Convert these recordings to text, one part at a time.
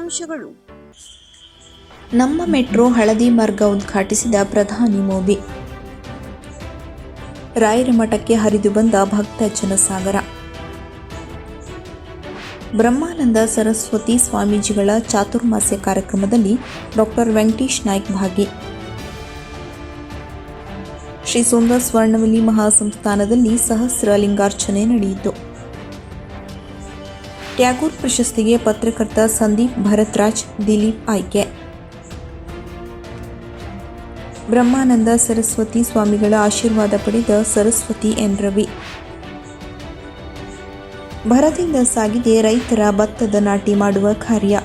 ಮುಖ್ಯಾಂಶಗಳು ನಮ್ಮ ಮೆಟ್ರೋ ಹಳದಿ ಮಾರ್ಗ ಉದ್ಘಾಟಿಸಿದ ಪ್ರಧಾನಿ ಮೋದಿ. ರಾಯರ ಮಠಕ್ಕೆ ಹರಿದು ಬಂದ ಭಕ್ತ ಜನಸಾಗರ. ಬ್ರಹ್ಮಾನಂದ ಸರಸ್ವತಿ ಸ್ವಾಮೀಜಿಗಳ ಚಾತುರ್ಮಾಸ್ಯ ಕಾರ್ಯಕ್ರಮದಲ್ಲಿ ಡಾಕ್ಟರ್ ವೆಂಕಟೇಶ್ ನಾಯ್ಕ್ ಭಾಗಿ. ಶ್ರೀ ಸುಂದರ ಸ್ವರ್ಣವಲ್ಲಿ ಮಹಾಸಂಸ್ಥಾನದಲ್ಲಿ ಸಹಸ್ರ ಲಿಂಗಾರ್ಚನೆ ನಡೆಯಿತು. ಟ್ಯಾಗೂರ್ ಪ್ರಶಸ್ತಿಗೆ ಪತ್ರಕರ್ತ ಸಂದೀಪ್ ಭರತ್ರಾಜ್ ದಿಲೀಪ್ ಆಯ್ಕೆ. ಬ್ರಹ್ಮಾನಂದ ಸರಸ್ವತಿ ಸ್ವಾಮಿಗಳ ಆಶೀರ್ವಾದ ಪಡೆದ ಸರಸ್ವತಿ ಎನ್. ರವಿ. ಭರದಿಂದ ಸಾಗಿದೆ ರೈತರ ಭತ್ತದ ನಾಟಿ ಮಾಡುವ ಕಾರ್ಯ.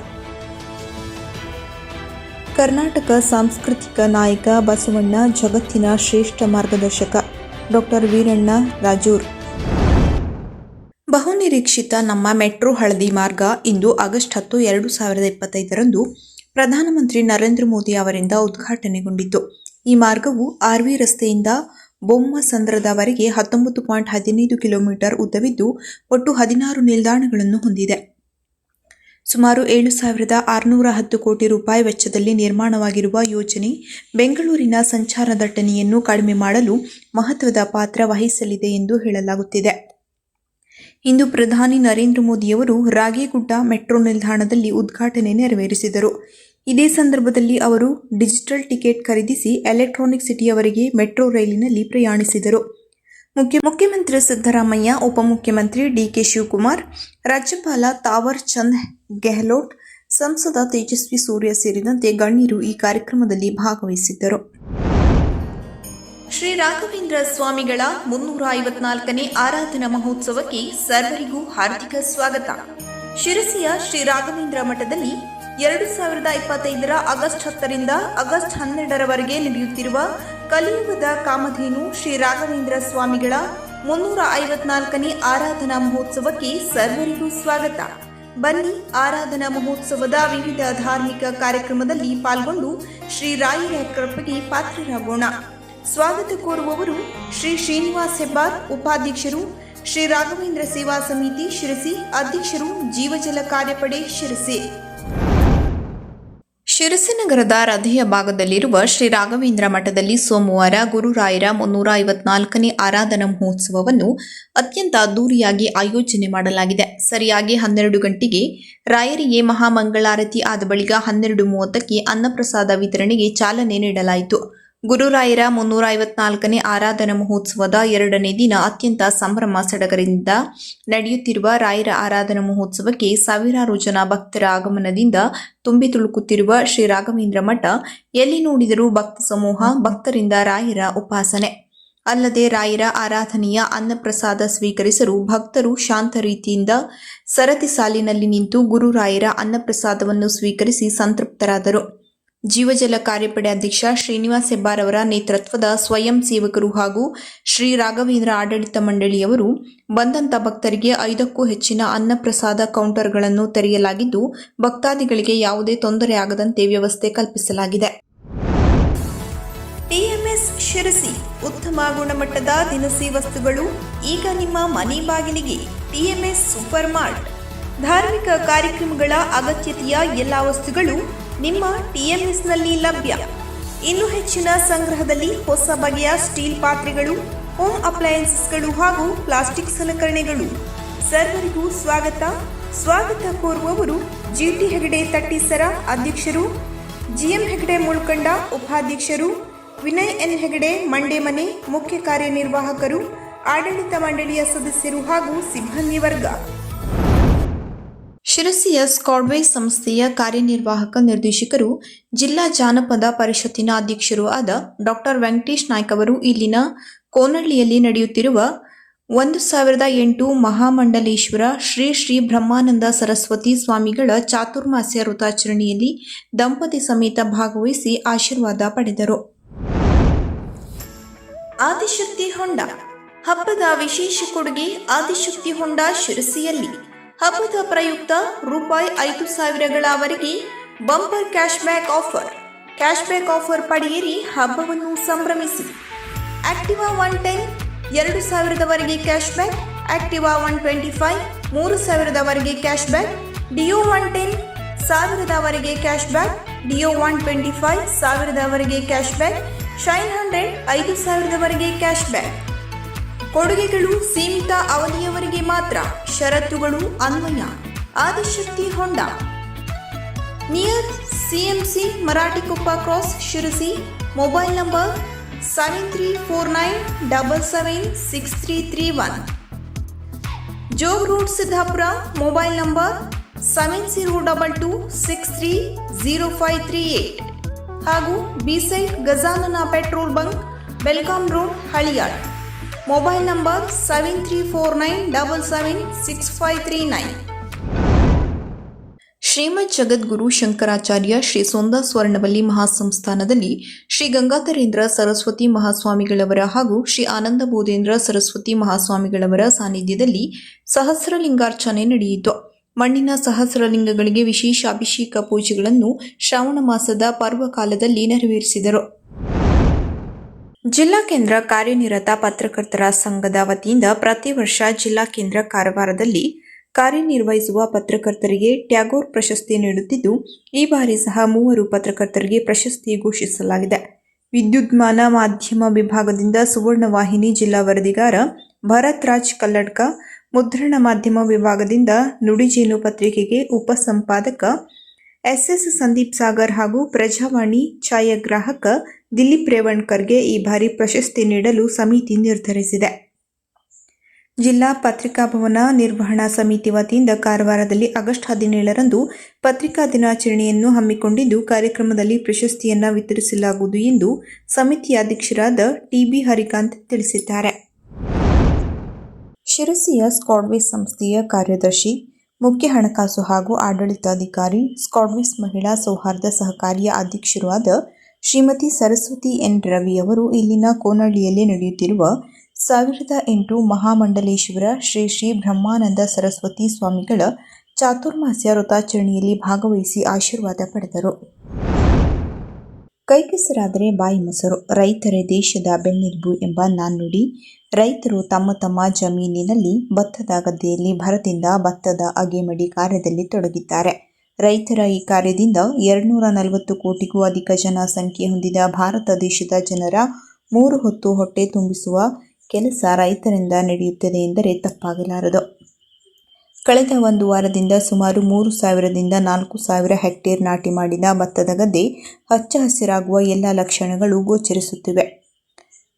ಕರ್ನಾಟಕ ಸಾಂಸ್ಕೃತಿಕ ನಾಯಕ ಬಸವಣ್ಣ ಜಗತ್ತಿನ ಶ್ರೇಷ್ಠ ಮಾರ್ಗದರ್ಶಕ. ಡಾಕ್ಟರ್ ವೀರಣ್ಣ ರಾಜೂರ್. ಬಹುನಿರೀಕ್ಷಿತ ನಮ್ಮ ಮೆಟ್ರೋ ಹಳದಿ ಮಾರ್ಗ ಇಂದು ಆಗಸ್ಟ್ ಹತ್ತು, ಎರಡು ಸಾವಿರದ ಇಪ್ಪತ್ತೈದರಂದು ಪ್ರಧಾನಮಂತ್ರಿ ನರೇಂದ್ರ ಮೋದಿ ಅವರಿಂದ ಉದ್ಘಾಟನೆಗೊಂಡಿತು ಈ ಮಾರ್ಗವು ಆರ್ವಿ ರಸ್ತೆಯಿಂದ ಬೊಮ್ಮಸಂದ್ರದವರೆಗೆ ಹತ್ತೊಂಬತ್ತು ಪಾಯಿಂಟ್ ಹದಿನೈದು ಕಿಲೋಮೀಟರ್ ಉದ್ದವಿದ್ದು, ಒಟ್ಟು ಹದಿನಾರು ನಿಲ್ದಾಣಗಳನ್ನು ಹೊಂದಿದೆ. ಸುಮಾರು ಏಳು ಸಾವಿರದ ಆರುನೂರ ಹತ್ತು ಕೋಟಿ ರೂಪಾಯಿ ವೆಚ್ಚದಲ್ಲಿ ನಿರ್ಮಾಣವಾಗಿರುವ ಯೋಜನೆ ಬೆಂಗಳೂರಿನ ಸಂಚಾರ ದಟ್ಟಣೆಯನ್ನು ಕಡಿಮೆ ಮಾಡಲು ಮಹತ್ವದ ಪಾತ್ರ ವಹಿಸಲಿದೆ ಎಂದು ಹೇಳಲಾಗುತ್ತಿದೆ. ಇಂದು ಪ್ರಧಾನಿ ನರೇಂದ್ರ ಮೋದಿಯವರು ರಾಗೇಗುಡ್ಡ ಮೆಟ್ರೋ ನಿಲ್ದಾಣದಲ್ಲಿ ಉದ್ಘಾಟನೆ ನೆರವೇರಿಸಿದರು. ಇದೇ ಸಂದರ್ಭದಲ್ಲಿ ಅವರು ಡಿಜಿಟಲ್ ಟಿಕೆಟ್ ಖರೀದಿಸಿ ಎಲೆಕ್ಟ್ರಾನಿಕ್ ಸಿಟಿಯವರೆಗೆ ಮೆಟ್ರೋ ರೈಲಿನಲ್ಲಿ ಪ್ರಯಾಣಿಸಿದರು. ಮುಖ್ಯ ಮುಖ್ಯಮಂತ್ರಿ ಸಿದ್ದರಾಮಯ್ಯ, ಉಪಮುಖ್ಯಮಂತ್ರಿ ಡಿಕೆ ಶಿವಕುಮಾರ್, ರಾಜ್ಯಪಾಲ ತಾವರ್ ಚಂದ್ ಗೆಹ್ಲೋಟ್, ಸಂಸದ ತೇಜಸ್ವಿ ಸೂರ್ಯ ಸೇರಿದಂತೆ ಗಣ್ಯರು ಈ ಕಾರ್ಯಕ್ರಮದಲ್ಲಿ ಭಾಗವಹಿಸಿದ್ದರು. ಶ್ರೀ ರಾಘವೇಂದ್ರ ಸ್ವಾಮಿಗಳ ಮುನ್ನೂರ ಐವತ್ನಾಲ್ಕನೇ ಆರಾಧನಾ ಮಹೋತ್ಸವಕ್ಕೆ ಸರ್ವರಿಗೂ ಹಾರ್ದಿಕ ಸ್ವಾಗತ. ಶಿರಸಿಯ ಶ್ರೀ ರಾಘವೇಂದ್ರ ಮಠದಲ್ಲಿ ಎರಡು ಸಾವಿರದ ಇಪ್ಪತ್ತೈದರ ಆಗಸ್ಟ್ ಹತ್ತರಿಂದ ಆಗಸ್ಟ್ ಹನ್ನೆರಡರವರೆಗೆ ನಡೆಯುತ್ತಿರುವ ಕಲಿಯುಗದ ಕಾಮಧೇನು ಶ್ರೀ ರಾಘವೇಂದ್ರ ಸ್ವಾಮಿಗಳ ಮುನ್ನೂರ ಐವತ್ನಾಲ್ಕನೇ ಆರಾಧನಾ ಮಹೋತ್ಸವಕ್ಕೆ ಸರ್ವರಿಗೂ ಸ್ವಾಗತ. ಬನ್ನಿ ಆರಾಧನಾ ಮಹೋತ್ಸವದ ವಿವಿಧ ಧಾರ್ಮಿಕ ಕಾರ್ಯಕ್ರಮದಲ್ಲಿ ಪಾಲ್ಗೊಂಡು ಶ್ರೀ ರಾಯರ ಕೃಪೆಗೆ ಪಾತ್ರರಾಗೋಣ. ಸ್ವಾಗತ ಕೋರುವವರು ಶ್ರೀ ಶ್ರೀನಿವಾಸ್ ಹೆಬ್ಬಾರ್ ಉಪಾಧ್ಯಕ್ಷರು, ಶ್ರೀ ರಾಘವೇಂದ್ರ ಸೇವಾ ಸಮಿತಿ ಶಿರಸಿ ಅಧ್ಯಕ್ಷರು, ಜೀವಜಲ ಕಾರ್ಯಪಡೆ ಶಿರಸಿ. ಶಿರಸಿ ನಗರದ ಹೃದಯ ಭಾಗದಲ್ಲಿರುವ ಶ್ರೀ ರಾಘವೇಂದ್ರ ಮಠದಲ್ಲಿ ಸೋಮವಾರ ಗುರುರಾಯರ ಮುನ್ನೂರ ಐವತ್ನಾಲ್ಕನೇ ಆರಾಧನಾ ಮಹೋತ್ಸವವನ್ನು ಅತ್ಯಂತ ಅದ್ದೂರಿಯಾಗಿ ಆಯೋಜನೆ ಮಾಡಲಾಗಿದೆ. ಸರಿಯಾಗಿ ಹನ್ನೆರಡು ಗಂಟೆಗೆ ರಾಯರಿಗೆ ಮಹಾಮಂಗಳಾರತಿ ಆದ ಬಳಿಕ ಹನ್ನೆರಡು ಮೂವತ್ತಕ್ಕೆ ಅನ್ನಪ್ರಸಾದ ವಿತರಣೆಗೆ ಚಾಲನೆ ನೀಡಲಾಯಿತು. ಗುರುರಾಯರ ಮುನ್ನೂರ ಐವತ್ನಾಲ್ಕನೇ ಆರಾಧನಾ ಮಹೋತ್ಸವದ ಎರಡನೇ ದಿನ ಅತ್ಯಂತ ಸಂಭ್ರಮ ಸಡಗರಿಂದ ನಡೆಯುತ್ತಿರುವ ರಾಯರ ಆರಾಧನಾ ಮಹೋತ್ಸವಕ್ಕೆ ಸಾವಿರಾರು ಜನ ಭಕ್ತರ ಆಗಮನದಿಂದ ತುಂಬಿ ತುಳುಕುತ್ತಿರುವ ಶ್ರೀ ರಾಘವೇಂದ್ರ ಮಠ, ಎಲ್ಲಿ ನೋಡಿದರೂ ಭಕ್ತ ಸಮೂಹ, ಭಕ್ತರಿಂದ ರಾಯರ ಉಪಾಸನೆ. ಅಲ್ಲದೆ ರಾಯರ ಆರಾಧನೆಯ ಅನ್ನಪ್ರಸಾದ ಸ್ವೀಕರಿಸಲು ಭಕ್ತರು ಶಾಂತ ರೀತಿಯಿಂದ ಸರತಿ ಸಾಲಿನಲ್ಲಿ ನಿಂತು ಗುರುರಾಯರ ಅನ್ನಪ್ರಸಾದವನ್ನು ಸ್ವೀಕರಿಸಿ ಸಂತೃಪ್ತರಾದರು. ಜೀವಜಲ ಕಾರ್ಯಪಡೆ ಅಧ್ಯಕ್ಷ ಶ್ರೀನಿವಾಸ್ ಹೆಬ್ಬಾರ್ ಅವರ ನೇತೃತ್ವದ ಸ್ವಯಂ ಸೇವಕರು ಹಾಗೂ ಶ್ರೀ ರಾಘವೇಂದ್ರ ಆಡಳಿತ ಮಂಡಳಿಯವರು ಬಂದಂತ ಭಕ್ತರಿಗೆ ಐದಕ್ಕೂ ಹೆಚ್ಚಿನ ಅನ್ನಪ್ರಸಾದ ಕೌಂಟರ್ಗಳನ್ನು ತೆರೆಯಲಾಗಿದ್ದು, ಭಕ್ತಾದಿಗಳಿಗೆ ಯಾವುದೇ ತೊಂದರೆ ಆಗದಂತೆ ವ್ಯವಸ್ಥೆ ಕಲ್ಪಿಸಲಾಗಿದೆ. ಟಿಎಂಎಸ್ ಶಿರಸಿ ಉತ್ತಮ ಗುಣಮಟ್ಟದ ದಿನಸಿ ವಸ್ತುಗಳು ಈಗ ನಿಮ್ಮ ಮನೆ ಬಾಗಿಲಿಗೆ. TMS super mart. ಧಾರ್ಮಿಕ ಕಾರ್ಯಕ್ರಮಗಳ ಅಗತ್ಯತೆಯ ಎಲ್ಲ ವಸ್ತುಗಳು ನಿಮ್ಮ ಟಿಎಂಎಸ್ನಲ್ಲಿ ಲಭ್ಯ. ಇನ್ನು ಹೆಚ್ಚಿನ ಸಂಗ್ರಹದಲ್ಲಿ ಹೊಸ ಬಗೆಯ ಸ್ಟೀಲ್ ಪಾತ್ರೆಗಳು ಹೋಮ್ ಅಪ್ಲಯನ್ಸಸ್ಗಳು ಹಾಗೂ ಪ್ಲಾಸ್ಟಿಕ್ ಸಲಕರಣೆಗಳು. ಸರ್ವರಿಗೂ ಸ್ವಾಗತ. ಸ್ವಾಗತ ಕೋರುವವರು ಜಿಟಿ ಹೆಗಡೆ ತಟ್ಟಿಸರ ಅಧ್ಯಕ್ಷರು ಜಿಎಂ ಹೆಗಡೆ ಮುಳ್ಕಂಡ ಉಪಾಧ್ಯಕ್ಷರು, ವಿನಯ್ ಎನ್ ಹೆಗಡೆ ಮಂಡೆ ಮನೆ ಮುಖ್ಯ ಕಾರ್ಯನಿರ್ವಾಹಕರು, ಆಡಳಿತ ಮಂಡಳಿಯ ಸದಸ್ಯರು ಹಾಗೂ ಸಿಬ್ಬಂದಿ ವರ್ಗ. ಶಿರಸಿಯ ಸ್ಕಾಡ್ವೇ ಸಂಸ್ಥೆಯ ಕಾರ್ಯನಿರ್ವಾಹಕ ನಿರ್ದೇಶಕರು, ಜಿಲ್ಲಾ ಜಾನಪದ ಪರಿಷತ್ತಿನ ಅಧ್ಯಕ್ಷರೂ ಆದ ಡಾಕ್ಟರ್ ವೆಂಕಟೇಶ್ ನಾಯ್ಕ್ ಅವರು ಇಲ್ಲಿನ ಕೋನಹಳ್ಳಿಯಲ್ಲಿ ನಡೆಯುತ್ತಿರುವ ಒಂದು ಸಾವಿರದ ಎಂಟು ಮಹಾಮಂಡಲೇಶ್ವರ ಶ್ರೀ ಶ್ರೀ ಬ್ರಹ್ಮಾನಂದ ಸರಸ್ವತಿ ಸ್ವಾಮಿಗಳ ಚಾತುರ್ಮಾಸ್ಯ ವೃತಾಚರಣೆಯಲ್ಲಿ ದಂಪತಿ ಸಮೇತ ಭಾಗವಹಿಸಿ ಆಶೀರ್ವಾದ ಪಡೆದರು. ಆದಿಶಕ್ತಿ ಹೊಂಡ. ಹಬ್ಬದ ವಿಶೇಷ ಕೊಡುಗೆ ಆದಿಶಕ್ತಿ ಹೊಂಡ ಶಿರಸಿಯಲ್ಲಿ. ಹಬ್ಬದ ಪ್ರಯುಕ್ತ ರೂಪಾಯಿ ಐದು ಸಾವಿರಗಳವರೆಗೆ bumper cash back offer. Cash back offer ಪಡೆಯಿರಿ, ಹಬ್ಬವನ್ನು ಸಂಭ್ರಮಿಸಿ. ಆಕ್ಟಿವಾ ಒನ್ ಟೆನ್, ಎರಡು ಸಾವಿರದವರೆಗೆ cash back Activa one twenty five, ಮೂರು ಸಾವಿರದವರೆಗೆ cash back Dio one ten, ಸಾವಿರದವರೆಗೆ cash back Dio one twenty five, ಸಾವಿರದವರೆಗೆ ಕ್ಯಾಶ್ ಬ್ಯಾಕ್ ಶೈನ್ ಹಂಡ್ರೆಡ್, ಐದು ಸಾವಿರದವರೆಗೆ ಕ್ಯಾಶ್ ಬ್ಯಾಕ್ ಕೊಡುಗೆಗಳು ಸೀಮಿತ ಅವಧಿಯವರೆಗೆ ಮಾತ್ರ, ಷರತ್ತುಗಳು ಅನ್ವಯ, Adishakti Honda. Near CMC Marathikoppa cross Sirsi, mobile number seven three four nine double seven six three three one. Jog road Siddapur, mobile number seven zero double two six three zero five three eight. ಹಾಗೂ beside Gajanana petrol bunk, Belgaum road, Haliyal. Mobile number seven three four nine double seven six five three nine. Shrimad Jagadguru Shankaracharya Shri Sonda Swarnavalli ಮಹಾಸಂಸ್ಥಾನದಲ್ಲಿ Shri Gangadharendra Saraswati ಮಹಾಸ್ವಾಮಿಗಳವರ ಹಾಗೂ ಶ್ರೀ ಆನಂದ ಬೋಧೇಂದ್ರ ಸರಸ್ವತಿ ಮಹಾಸ್ವಾಮಿಗಳವರ ಸಾನ್ನಿಧ್ಯದಲ್ಲಿ ಸಹಸ್ರಲಿಂಗಾರ್ಚನೆ ನಡೆಯಿತು. ಮಣ್ಣಿನ ಸಹಸ್ರಲಿಂಗಗಳಿಗೆ ವಿಶೇಷ ಅಭಿಷೇಕ ಪೂಜೆಗಳನ್ನು ಶ್ರಾವಣ ಮಾಸದ ಪರ್ವಕಾಲದಲ್ಲಿ ನೆರವೇರಿಸಿದರು. ಜಿಲ್ಲಾ ಕೇಂದ್ರ ಕಾರ್ಯನಿರತ ಪತ್ರಕರ್ತರ ಸಂಘದ ವತಿಯಿಂದ ಪ್ರತಿ ವರ್ಷ ಜಿಲ್ಲಾ ಕೇಂದ್ರ ಕಾರವಾರದಲ್ಲಿ ಕಾರ್ಯನಿರ್ವಹಿಸುವ ಪತ್ರಕರ್ತರಿಗೆ ಟ್ಯಾಗೋರ್ ಪ್ರಶಸ್ತಿ ನೀಡುತ್ತಿದ್ದು, ಈ ಬಾರಿ ಸಹ ಮೂವರು ಪತ್ರಕರ್ತರಿಗೆ ಪ್ರಶಸ್ತಿ ಘೋಷಿಸಲಾಗಿದೆ. ವಿದ್ಯುನ್ಮಾನ ಮಾಧ್ಯಮ ವಿಭಾಗದಿಂದ ಸುವರ್ಣ ವಾಹಿನಿ ಜಿಲ್ಲಾ ವರದಿಗಾರ ಭರತ್ ರಾಜ್ ಕಲ್ಲಡ್ಕ, ಮುದ್ರಣ ಮಾಧ್ಯಮ ವಿಭಾಗದಿಂದ ನುಡಿಜೇನು ಪತ್ರಿಕೆಗೆ ಉಪಸಂಪಾದಕ ಎಸ್ಎಸ್ ಸಂದೀಪ್ ಸಾಗರ್ ಹಾಗೂ ಪ್ರಜಾವಾಣಿ ಛಾಯಾಗ್ರಾಹಕ ದಿಲೀಪ್ ರೇವಣ್ಕರ್ಗೆ ಈ ಬಾರಿ ಪ್ರಶಸ್ತಿ ನೀಡಲು ಸಮಿತಿ ನಿರ್ಧರಿಸಿದೆ. ಜಿಲ್ಲಾ ಪತ್ರಿಕಾ ಭವನ ನಿರ್ವಹಣಾ ಸಮಿತಿ ವತಿಯಿಂದ ಕಾರವಾರದಲ್ಲಿ ಆಗಸ್ಟ್ ಹದಿನೇಳರಂದು ಪತ್ರಿಕಾ ದಿನಾಚರಣೆಯನ್ನು ಹಮ್ಮಿಕೊಂಡಿದ್ದು, ಕಾರ್ಯಕ್ರಮದಲ್ಲಿ ಪ್ರಶಸ್ತಿಯನ್ನು ವಿತರಿಸಲಾಗುವುದು ಎಂದು ಸಮಿತಿಯ ಅಧ್ಯಕ್ಷರಾದ ಟಿಬಿ ಹರಿಕಾಂತ್ ತಿಳಿಸಿದ್ದಾರೆ. ಶಿರಸಿಯ ಸ್ಕಾಡ್ವೇಸ್ ಸಂಸ್ಥೆಯ ಕಾರ್ಯದರ್ಶಿ ಮುಖ್ಯ ಹಣಕಾಸು ಹಾಗೂ ಆಡಳಿತಾಧಿಕಾರಿ ಸ್ಕಾಡ್ವಿಸ್ ಮಹಿಳಾ ಸೌಹಾರ್ದ ಸಹಕಾರಿಯ ಅಧ್ಯಕ್ಷರಾದ ಶ್ರೀಮತಿ ಸರಸ್ವತಿ ಎನ್. ರವಿ ಅವರು ಇಲ್ಲಿನ ಕೋನಹಳ್ಳಿಯಲ್ಲಿ ನಡೆಯುತ್ತಿರುವ ಸಾವಿರದ ಎಂಟು ಮಹಾಮಂಡಲೇಶ್ವರ ಶ್ರೀ ಶ್ರೀ ಬ್ರಹ್ಮಾನಂದ ಸರಸ್ವತಿ ಸ್ವಾಮಿಗಳ ಚಾತುರ್ಮಾಸ್ಯ ವ್ರತಾಚರಣೆಯಲ್ಲಿ ಭಾಗವಹಿಸಿ ಆಶೀರ್ವಾದ ಪಡೆದರು. ಕೈಕೆಸರಾದರೆ ಬಾಯಿ ಮೊಸರು, ರೈತರೇ ದೇಶದ ಬೆನ್ನೆಲುಬು ಎಂಬ ನಾಣ್ಣುಡಿ. ರೈತರು ತಮ್ಮ ತಮ್ಮ ಜಮೀನಿನಲ್ಲಿ ಭತ್ತದ ಗದ್ದೆಯಲ್ಲಿ ಭರದಿಂದ ಭತ್ತದ ಅಗೆಮಡಿ ಕಾರ್ಯದಲ್ಲಿ ತೊಡಗಿದ್ದಾರೆ. ರೈತರ ಈ ಕಾರ್ಯದಿಂದ ಎರಡ್ನೂರ ನಲವತ್ತು ಕೋಟಿಗೂ ಅಧಿಕ ಜನಸಂಖ್ಯೆ ಹೊಂದಿದ ಭಾರತ ದೇಶದ ಜನರ ಮೂರು ಹೊತ್ತು ಹೊಟ್ಟೆ ತುಂಬಿಸುವ ಕೆಲಸ ರೈತರಿಂದ ನಡೆಯುತ್ತದೆ ಎಂದರೆ ತಪ್ಪಾಗಲಾರದು. ಕಳೆದ ಒಂದು ವಾರದಿಂದ ಸುಮಾರು ಮೂರು ಸಾವಿರದಿಂದ ನಾಲ್ಕು ಸಾವಿರ ಹೆಕ್ಟೇರ್ ನಾಟಿ ಮಾಡಿದ ಭತ್ತದ ಗದ್ದೆ ಹಚ್ಚ ಹಸಿರಾಗುವ ಎಲ್ಲ ಲಕ್ಷಣಗಳು ಗೋಚರಿಸುತ್ತಿವೆ.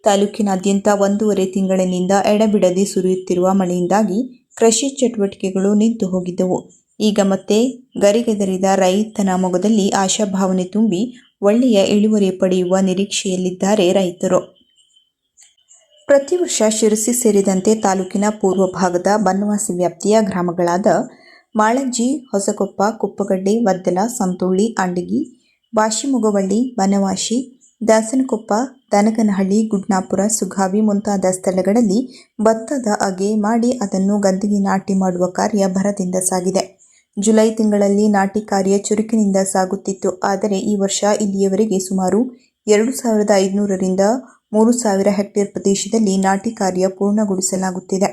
ತಾಲೂಕಿನಾದ್ಯಂತ ಒಂದೂವರೆ ತಿಂಗಳಿನಿಂದ ಎಡಬಿಡದೆ ಸುರಿಯುತ್ತಿರುವ ಮಳೆಯಿಂದಾಗಿ ಕೃಷಿ ಚಟುವಟಿಕೆಗಳು ನಿಂತು ಹೋಗಿದ್ದವು. ಈಗ ಮತ್ತೆ ಗರಿಗೆದರಿದ ರೈತನ ಮೊಗದಲ್ಲಿ ಆಶಾಭಾವನೆ ತುಂಬಿ ಒಳ್ಳೆಯ ಇಳುವರಿ ಪಡೆಯುವ ನಿರೀಕ್ಷೆಯಲ್ಲಿದ್ದಾರೆ ರೈತರು. ಪ್ರತಿ ವರ್ಷ ಶಿರಸಿ ಸೇರಿದಂತೆ ತಾಲೂಕಿನ ಪೂರ್ವ ಭಾಗದ ಬನವಾಸಿ ವ್ಯಾಪ್ತಿಯ ಗ್ರಾಮಗಳಾದ ಮಾಳಂಜಿ, ಹೊಸಕೊಪ್ಪ, ಕುಪ್ಪಗಡ್ಡೆ, ವದ್ದಲ, ಸಂತೋಳಿ ಅಂಡಗಿ ಬಾಶಿಮುಗವಳ್ಳಿ, ಬನವಾಸಿ, ದಾಸನಕೊಪ್ಪ ದನಗನಹಳ್ಳಿ ಗುಡ್ನಾಪುರ ಸುಗಾವಿ ಮುಂತಾದ ಸ್ಥಳಗಳಲ್ಲಿ ಭತ್ತದ ಅಗೆ ಮಾಡಿ ಅದನ್ನು ಗದ್ದೆಗೆ ನಾಟಿ ಮಾಡುವ ಕಾರ್ಯ ಭರದಿಂದ ಸಾಗಿದೆ. ಜುಲೈ ತಿಂಗಳಲ್ಲಿ ನಾಟಿ ಕಾರ್ಯ ಚುರುಕಿನಿಂದ ಸಾಗುತ್ತಿತ್ತು. ಆದರೆ ಈ ವರ್ಷ ಇಲ್ಲಿಯವರೆಗೆ ಸುಮಾರು ಎರಡು ಸಾವಿರದ ಐದುನೂರರಿಂದ ಮೂರು ಸಾವಿರ ಹೆಕ್ಟೇರ್ ಪ್ರದೇಶದಲ್ಲಿ ನಾಟಿ ಕಾರ್ಯ ಪೂರ್ಣಗೊಳಿಸಲಾಗುತ್ತಿದೆ.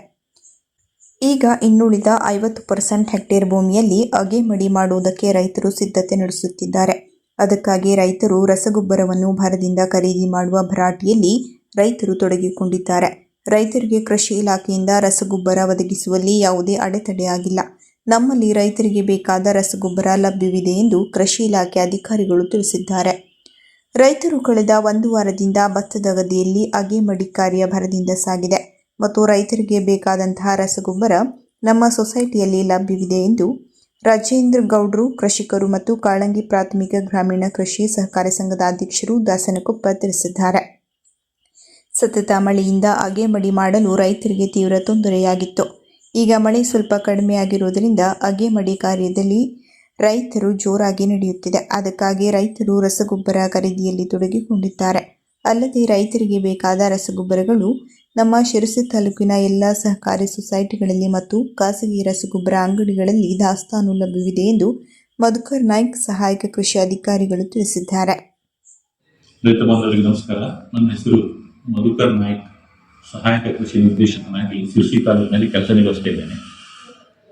ಈಗ ಇನ್ನುಳಿದ ಐವತ್ತು ಪರ್ಸೆಂಟ್ ಹೆಕ್ಟೇರ್ ಭೂಮಿಯಲ್ಲಿ ಅಗೆಮಡಿ ಮಾಡುವುದಕ್ಕೆ ರೈತರು ಸಿದ್ಧತೆ ನಡೆಸುತ್ತಿದ್ದಾರೆ. ಅದಕ್ಕಾಗಿ ರೈತರು ರಸಗೊಬ್ಬರವನ್ನು ಭರದಿಂದ ಖರೀದಿ ಮಾಡುವ ಭರಾಟಿಯಲ್ಲಿ ರೈತರು ತೊಡಗಿಕೊಂಡಿದ್ದಾರೆ. ರೈತರಿಗೆ ಕೃಷಿ ಇಲಾಖೆಯಿಂದ ರಸಗೊಬ್ಬರ ಒದಗಿಸುವಲ್ಲಿ ಯಾವುದೇ ಅಡೆತಡೆಯಾಗಿಲ್ಲ ನಮ್ಮಲ್ಲಿ ರೈತರಿಗೆ ಬೇಕಾದ ರಸಗೊಬ್ಬರ ಲಭ್ಯವಿದೆ ಎಂದು ಕೃಷಿ ಇಲಾಖೆ ಅಧಿಕಾರಿಗಳು ತಿಳಿಸಿದ್ದಾರೆ. ರೈತರು ಕಳೆದ ಒಂದು ವಾರದಿಂದ ಭತ್ತದ ಗದ್ದೆಯಲ್ಲಿ ಅಗೆಮಡಿ ಕಾರ್ಯ ಭರದಿಂದ ಸಾಗಿದೆ. ಮತ್ತು ರೈತರಿಗೆ ಬೇಕಾದಂತಹ ರಸಗೊಬ್ಬರ ನಮ್ಮ ಸೊಸೈಟಿಯಲ್ಲಿ ಲಭ್ಯವಿದೆ ಎಂದು ರಾಜೇಂದ್ರ ಗೌಡ್ರು, ಕೃಷಿಕರು ಮತ್ತು ಕಾಳಂಗಿ ಪ್ರಾಥಮಿಕ ಗ್ರಾಮೀಣ ಕೃಷಿ ಸಹಕಾರ ಸಂಘದ ಅಧ್ಯಕ್ಷರು ದಾಸನಕೊಪ್ಪ ತಿಳಿಸಿದ್ದಾರೆ. ಸತತ ಮಳೆಯಿಂದ ಅಗೆಮಡಿ ಮಾಡಲು ರೈತರಿಗೆ ತೀವ್ರ ತೊಂದರೆಯಾಗಿತ್ತು. ಈಗ ಮಳೆ ಸ್ವಲ್ಪ ಕಡಿಮೆಯಾಗಿರುವುದರಿಂದ ಅಗೆಮಡಿ ಕಾರ್ಯದಲ್ಲಿ ರೈತರು ಜೋರಾಗಿ ನಡೆಯುತ್ತಿದೆ. ಅದಕ್ಕಾಗಿ ರೈತರು ರಸಗೊಬ್ಬರ ಖರೀದಿಯಲ್ಲಿ ತೊಡಗಿಕೊಂಡಿದ್ದಾರೆ. ಅಲ್ಲದೆ ರೈತರಿಗೆ ಬೇಕಾದ ರಸಗೊಬ್ಬರಗಳು ನಮ್ಮ ಶಿರಸಿ ತಾಲೂಕಿನ ಎಲ್ಲ ಸಹಕಾರಿ ಸೊಸೈಟಿಗಳಲ್ಲಿ ಮತ್ತು ಖಾಸಗಿ ರಸಗೊಬ್ಬರ ಅಂಗಡಿಗಳಲ್ಲಿ ದಾಸ್ತಾನು ಲಭ್ಯವಿದೆ ಎಂದು ಮಧುಕರ್ ನಾಯ್ಕ್, ಸಹಾಯಕ ಕೃಷಿ ಅಧಿಕಾರಿಗಳು ತಿಳಿಸಿದ್ದಾರೆ. ರೈತ ನಮಸ್ಕಾರ. ನನ್ನ ಹೆಸರು ಮಧುಕರ್ ನಾಯ್ಕ್, ಸಹಾಯಕ ಕೃಷಿ ನಿರ್ದೇಶಕನಾಗಿ ಶಿರಸಿ ತಾಲೂಕಿನಲ್ಲಿ ಕೆಲಸ ನಿರ್ವಹಿಸ್ತಾ ಇದ್ದೇನೆ.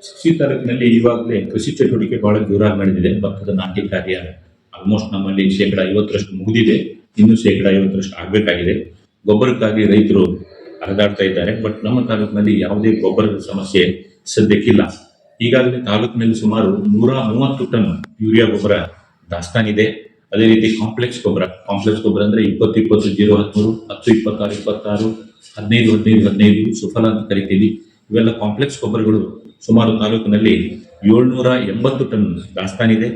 ಶಿಕ್ಷಿ ತಾಲೂಕಿನಲ್ಲಿ ಈವಾಗಲೇ ಕೃಷಿ ಚಟುವಟಿಕೆ ಬಹಳ ಜೋರಾಗಿ ನಡೆದಿದೆ. ಭತ್ತದ ನಾಟಿ ಕಾರ್ಯ ಆಲ್ಮೋಸ್ಟ್ ನಮ್ಮಲ್ಲಿ ಶೇಕಡ ಐವತ್ತರಷ್ಟು ಮುಗಿದಿದೆ. ಇನ್ನು ಶೇಕಡ ಐವತ್ತರಷ್ಟು ಆಗಬೇಕಾಗಿದೆ. ಗೊಬ್ಬರಕ್ಕಾಗಿ ರೈತರು ಹರಿದಾಡ್ತಾ ಇದ್ದಾರೆ. ಬಟ್ ನಮ್ಮ ತಾಲೂಕಿನಲ್ಲಿ ಯಾವುದೇ ಗೊಬ್ಬರದ ಸಮಸ್ಯೆ ಸದ್ಯಕ್ಕಿಲ್ಲ. ಈಗಾಗಲೇ ತಾಲೂಕಿನಲ್ಲಿ ಸುಮಾರು ನೂರ ಮೂವತ್ತು ಟನ್ ಯೂರಿಯಾ ಗೊಬ್ಬರ ದಾಸ್ತಾನಿದೆ ಅದೇ ರೀತಿ ಕಾಂಪ್ಲೆಕ್ಸ್ ಗೊಬ್ಬರ ಕಾಂಪ್ಲೆಕ್ಸ್ ಗೊಬ್ಬರ ಅಂದ್ರೆ ಇಪ್ಪತ್ತು ಇಪ್ಪತ್ತು, ಜೀರೋ ಹದಿಮೂರು, ಹತ್ತು, ಇಪ್ಪತ್ತಾರು ಇಪ್ಪತ್ತಾರು, ಹದಿನೈದು ಹದಿನೈದು ಹದಿನೈದು, ಸುಫಲ ಅಂತ ಕರಿತೀವಿ. ಇವೆಲ್ಲ ಕಾಂಪ್ಲೆಕ್ಸ್ ಗೊಬ್ಬರಗಳು ಸುಮಾರು ತಾಲೂಕಿನಲ್ಲಿ ಏಳ್ನೂರ ಎಂಬತ್ತು ಟನ್ ದಾಸ್ತಾನಿದೆ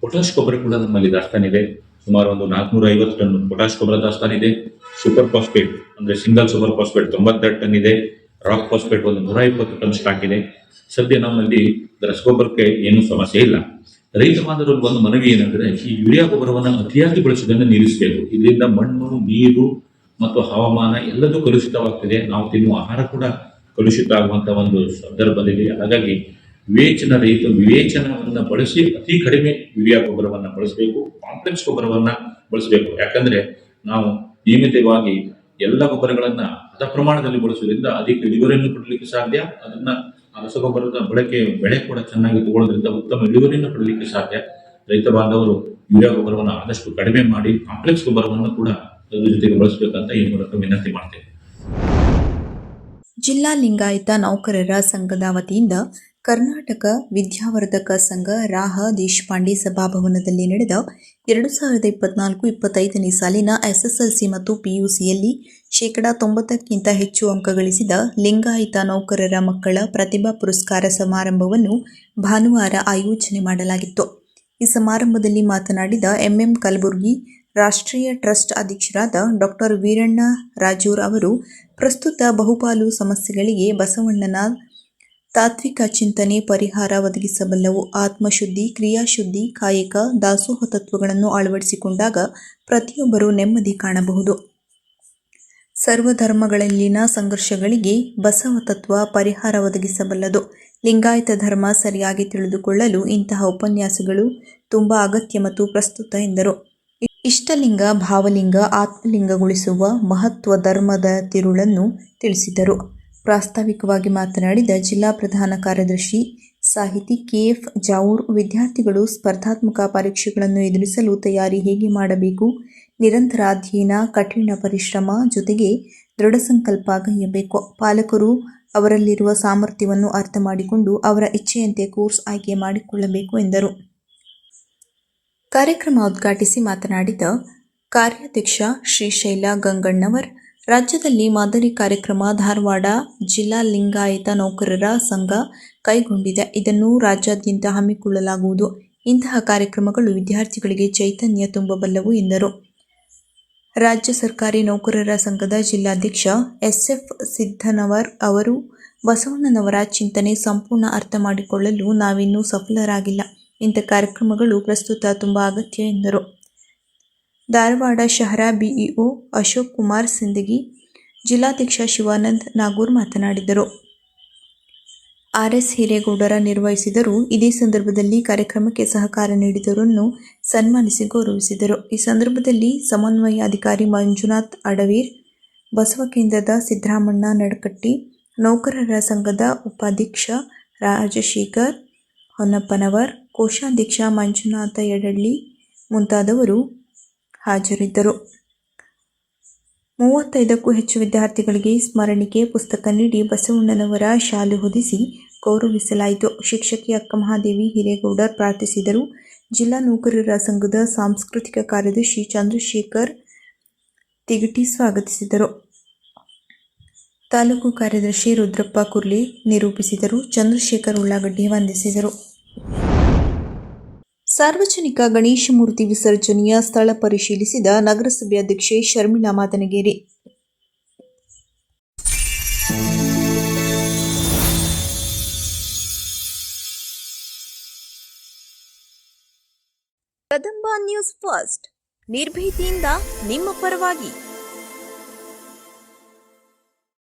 ಪೊಟಾಶ್ ಗೊಬ್ಬರ ಕೂಡ ನಮ್ಮಲ್ಲಿ ದಾಸ್ತಾನಿದೆ ಸುಮಾರು ಒಂದು ನಾಲ್ಕುನೂರ ಐವತ್ತು ಟನ್ ಪೊಟಾಶ್ ಗೊಬ್ಬರ ದಾಸ್ತಾನಿದೆ ಸೂಪರ್ ಫಾಸ್ಫೇಟ್ ಅಂದ್ರೆ ಸಿಂಗಲ್ ಸೂಪರ್ ಫಾಸ್ಫೇಟ್ ತೊಂಬತ್ತೆರಡು ಟನ್ ಇದೆ. ರಾಕ್ ಫಾಸ್ಫೇಟ್ ಒಂದು ನೂರ ಇಪ್ಪತ್ತು ಟನ್ ಸ್ಟಾಕ್ ಇದೆ. ಸದ್ಯ ನಮ್ಮಲ್ಲಿ ರಸಗೊಬ್ಬರಕ್ಕೆ ಏನು ಸಮಸ್ಯೆ ಇಲ್ಲ. ರೈತ ಬಾಂಧವರಲ್ಲಿ ಒಂದು ಮನವಿ ಏನಂದ್ರೆ ಈ ಯೂರಿಯಾ ಗೊಬ್ಬರವನ್ನು ಅತಿಯಾಗಿ ಬಳಸುವುದನ್ನು ನಿಲ್ಲಿಸಬೇಕು. ಇದರಿಂದ ಮಣ್ಣು, ನೀರು ಮತ್ತು ಹವಾಮಾನ ಎಲ್ಲದೂ ಕಲುಷಿತವಾಗ್ತಿದೆ. ನಾವು ತಿನ್ನುವ ಆಹಾರ ಕೂಡ ಕಲುಷಿತ ಆಗುವಂತ ಒಂದು ಸಂದರ್ಭದಲ್ಲಿ ಹಾಗಾಗಿ ವಿವೇಚನ ರಹಿತ ವಿವೇಚನವನ್ನು ಬಳಸಿ ಅತಿ ಕಡಿಮೆ ಯೂರಿಯಾ ಗೊಬ್ಬರವನ್ನು ಬಳಸಬೇಕು ಕಾಂಪ್ಲೆಕ್ಸ್ ಗೊಬ್ಬರವನ್ನು ಬಳಸಬೇಕು. ಯಾಕಂದ್ರೆ ನಾವು ನಿಯಮಿತವಾಗಿ ಎಲ್ಲ ಗೊಬ್ಬರಗಳನ್ನು ಅದ ಪ್ರಮಾಣದಲ್ಲಿ ಬಳಸುವುದರಿಂದ ಅಧಿಕ ಇಳುವರಿಯನ್ನು ಕೊಡಲಿಕ್ಕೆ ಸಾಧ್ಯ. ಅದನ್ನ ರಸಗೊಬ್ಬರದ ಬಳಕೆ ಬೆಳೆ ಕೂಡ ಚೆನ್ನಾಗಿ ತಗೊಳ್ಳೋದ್ರಿಂದ ಉತ್ತಮ ಇಳುವರಿಯನ್ನು ಕೊಡಲಿಕ್ಕೆ ಸಾಧ್ಯ. ರೈತ ಬಾಂಧವರು ಯೂರಿಯಾ ಗೊಬ್ಬರವನ್ನು ಆದಷ್ಟು ಕಡಿಮೆ ಮಾಡಿ ಕಾಂಪ್ಲೆಕ್ಸ್ ಗೊಬ್ಬರವನ್ನು ಕೂಡ ಅದರ ಜೊತೆಗೆ ಬಳಸಬೇಕಂತ ಈ ಮೂಲಕ ವಿನಂತಿ ಮಾಡ್ತೇವೆ ಜಿಲ್ಲಾ ಲಿಂಗಾಯತ ನೌಕರರ ಸಂಘದ ವತಿಯಿಂದ ಕರ್ನಾಟಕ ವಿದ್ಯಾವರ್ಧಕ ಸಂಘ ರಾಹ ದೇಶಪಾಂಡೆ ಸಭಾಭವನದಲ್ಲಿ ನಡೆದ ಎರಡು ಸಾವಿರದ ಇಪ್ಪತ್ನಾಲ್ಕು ಇಪ್ಪತ್ತೈದನೇ ಸಾಲಿನ ಎಸ್ಎಸ್ಎಲ್ಸಿ ಮತ್ತು ಪಿಯುಸಿಯಲ್ಲಿ ಶೇಕಡಾ ತೊಂಬತ್ತಕ್ಕಿಂತ ಹೆಚ್ಚು ಅಂಕ ಗಳಿಸಿದ ಲಿಂಗಾಯತ ನೌಕರರ ಮಕ್ಕಳ ಪ್ರತಿಭಾ ಪುರಸ್ಕಾರ ಸಮಾರಂಭವನ್ನು ಭಾನುವಾರ ಆಯೋಜನೆ ಮಾಡಲಾಗಿತ್ತು. ಈ ಸಮಾರಂಭದಲ್ಲಿ ಮಾತನಾಡಿದ ಎಂಎಂ ಕಲಬುರ್ಗಿ ರಾಷ್ಟ್ರೀಯ ಟ್ರಸ್ಟ್ ಅಧ್ಯಕ್ಷರಾದ ಡಾಕ್ಟರ್ ವೀರಣ್ಣ ರಾಜೂರ್ ಅವರು, ಪ್ರಸ್ತುತ ಬಹುಪಾಲು ಸಮಸ್ಯೆಗಳಿಗೆ ಬಸವಣ್ಣನ ತಾತ್ವಿಕ ಚಿಂತನೆ ಪರಿಹಾರ ಒದಗಿಸಬಲ್ಲವು. ಆತ್ಮಶುದ್ಧಿ, ಕ್ರಿಯಾಶುದ್ಧಿ, ಕಾಯಕ, ದಾಸೋಹ ತತ್ವಗಳನ್ನು ಅಳವಡಿಸಿಕೊಂಡಾಗ ಪ್ರತಿಯೊಬ್ಬರೂ ನೆಮ್ಮದಿ ಕಾಣಬಹುದು. ಸರ್ವಧರ್ಮಗಳಲ್ಲಿನ ಸಂಘರ್ಷಗಳಿಗೆ ಬಸವ ತತ್ವ ಪರಿಹಾರ ಒದಗಿಸಬಲ್ಲದು. ಲಿಂಗಾಯತ ಧರ್ಮ ಸರಿಯಾಗಿ ತಿಳಿದುಕೊಳ್ಳಲು ಇಂತಹ ಉಪನ್ಯಾಸಗಳು ತುಂಬ ಅಗತ್ಯ ಮತ್ತು ಪ್ರಸ್ತುತ ಎಂದರು. ಇಷ್ಟಲಿಂಗ, ಭಾವಲಿಂಗ, ಆತ್ಮಲಿಂಗಗೊಳಿಸುವ ಮಹತ್ವ ಧರ್ಮದ ತಿರುಳನ್ನು ತಿಳಿಸಿದರು. ಪ್ರಾಸ್ತಾವಿಕವಾಗಿ ಮಾತನಾಡಿದ ಜಿಲ್ಲಾ ಪ್ರಧಾನ ಕಾರ್ಯದರ್ಶಿ ಸಾಹಿತಿ ಕೆಎಫ್ ಜಾವೂರ್, ವಿದ್ಯಾರ್ಥಿಗಳು ಸ್ಪರ್ಧಾತ್ಮಕ ಪರೀಕ್ಷೆಗಳನ್ನು ಎದುರಿಸಲು ತಯಾರಿ ಹೇಗೆ ಮಾಡಬೇಕು, ನಿರಂತರ ಅಧ್ಯಯನ, ಕಠಿಣ ಪರಿಶ್ರಮ ಜೊತೆಗೆ ದೃಢ ಸಂಕಲ್ಪ ಗೈಯಬೇಕು ಪಾಲಕರು ಅವರಲ್ಲಿರುವ ಸಾಮರ್ಥ್ಯವನ್ನು ಅರ್ಥ ಮಾಡಿಕೊಂಡು ಅವರ ಇಚ್ಛೆಯಂತೆ ಕೋರ್ಸ್ ಆಯ್ಕೆ ಮಾಡಿಕೊಳ್ಳಬೇಕು ಎಂದರು. ಕಾರ್ಯಕ್ರಮ ಉದ್ಘಾಟಿಸಿ ಮಾತನಾಡಿದ ಕಾರ್ಯಾಧ್ಯಕ್ಷ ಶ್ರೀಶೈಲ ಗಂಗಣ್ಣವರ್, ರಾಜ್ಯದಲ್ಲಿ ಮಾದರಿ ಕಾರ್ಯಕ್ರಮ ಧಾರವಾಡ ಜಿಲ್ಲಾ ಲಿಂಗಾಯತ ನೌಕರರ ಸಂಘ ಕೈಗೊಂಡಿದೆ. ಇದನ್ನು ರಾಜ್ಯಾದ್ಯಂತ ಹಮ್ಮಿಕೊಳ್ಳಲಾಗುವುದು. ಇಂತಹ ಕಾರ್ಯಕ್ರಮಗಳು ವಿದ್ಯಾರ್ಥಿಗಳಿಗೆ ಚೈತನ್ಯ ತುಂಬಬಲ್ಲವು, ಎಂದರು. ರಾಜ್ಯ ಸರ್ಕಾರಿ ನೌಕರರ ಸಂಘದ ಜಿಲ್ಲಾಧ್ಯಕ್ಷ ಎಸ್ಎಫ್ ಸಿದ್ದನವರ್ ಅವರು ಬಸವಣ್ಣನವರ ಚಿಂತನೆ ಸಂಪೂರ್ಣ ಅರ್ಥ ಮಾಡಿಕೊಳ್ಳಲು ನಾವಿನ್ನೂ ಸಫಲರಾಗಿಲ್ಲ. ಇಂಥ ಕಾರ್ಯಕ್ರಮಗಳು ಪ್ರಸ್ತುತ ತುಂಬ ಅಗತ್ಯ ಎಂದರು. ಧಾರವಾಡ ಶಹರ ಬಿಇಒ ಅಶೋಕ್ ಕುಮಾರ್ ಸಿಂದಗಿ, ಜಿಲ್ಲಾಧ್ಯಕ್ಷ ಶಿವಾನಂದ್ ನಾಗೂರ್ ಮಾತನಾಡಿದರು. ಆರ್ಎಸ್ ಹಿರೇಗೌಡರ ನಿರ್ವಹಿಸಿದರು ಇದೇ ಸಂದರ್ಭದಲ್ಲಿ ಕಾರ್ಯಕ್ರಮಕ್ಕೆ ಸಹಕಾರ ನೀಡಿದವರನ್ನು ಸನ್ಮಾನಿಸಿ ಗೌರವಿಸಿದರು. ಈ ಸಂದರ್ಭದಲ್ಲಿ ಸಮನ್ವಯ ಅಧಿಕಾರಿ ಮಂಜುನಾಥ್ ಅಡವೀರ್, ಬಸವ ಕೇಂದ್ರದ ಸಿದ್ದರಾಮಣ್ಣ ನಡಕಟ್ಟಿ, ನೌಕರರ ಸಂಘದ ಉಪಾಧ್ಯಕ್ಷ ರಾಜಶೇಖರ್ ಹೊನ್ನಪ್ಪನವರ್ ಕೋಶಾಧ್ಯಕ್ಷ ಮಂಜುನಾಥ ಯಡಳ್ಳಿ ಮುಂತಾದವರು ಹಾಜರಿದ್ದರು. ಮೂವತ್ತೈದಕ್ಕೂ ಹೆಚ್ಚು ವಿದ್ಯಾರ್ಥಿಗಳಿಗೆ ಸ್ಮರಣಿಕೆ ಪುಸ್ತಕ ನೀಡಿ ಬಸವಣ್ಣನವರ ಶಾಲು ಹೊದಿಸಿ ಗೌರವಿಸಲಾಯಿತು. ಶಿಕ್ಷಕಿ ಅಕ್ಕಮಹಾದೇವಿ ಹಿರೇಗೌಡರ್ ಪ್ರಾರ್ಥಿಸಿದರು. ಜಿಲ್ಲಾ ನೌಕರರ ಸಂಘದ ಸಾಂಸ್ಕೃತಿಕ ಕಾರ್ಯದರ್ಶಿ ಚಂದ್ರಶೇಖರ್ ತಿಗಟಿ ಸ್ವಾಗತಿಸಿದರು. ತಾಲೂಕು ಕಾರ್ಯದರ್ಶಿ ರುದ್ರಪ್ಪ ಕುರ್ಲಿ ನಿರೂಪಿಸಿದರು. ಚಂದ್ರಶೇಖರ್ ಉಳ್ಳಾಗಡ್ಡಿ ವಂದಿಸಿದರು. ಸಾರ್ವಜನಿಕ ಗಣೇಶ ಮೂರ್ತಿ ವಿಸರ್ಜನೆಯ ಸ್ಥಳ ಪರಿಶೀಲಿಸಿದ ನಗರಸಭೆ ಅಧ್ಯಕ್ಷೆ ಶರ್ಮಿಳಾ ಮಾದನಗೇರಿ ಕದಂಬ ನ್ಯೂಸ್ ಫಸ್ಟ್. ನಿರ್ಭೀತಿಯಿಂದ ನಿಮ್ಮ ಪರವಾಗಿ.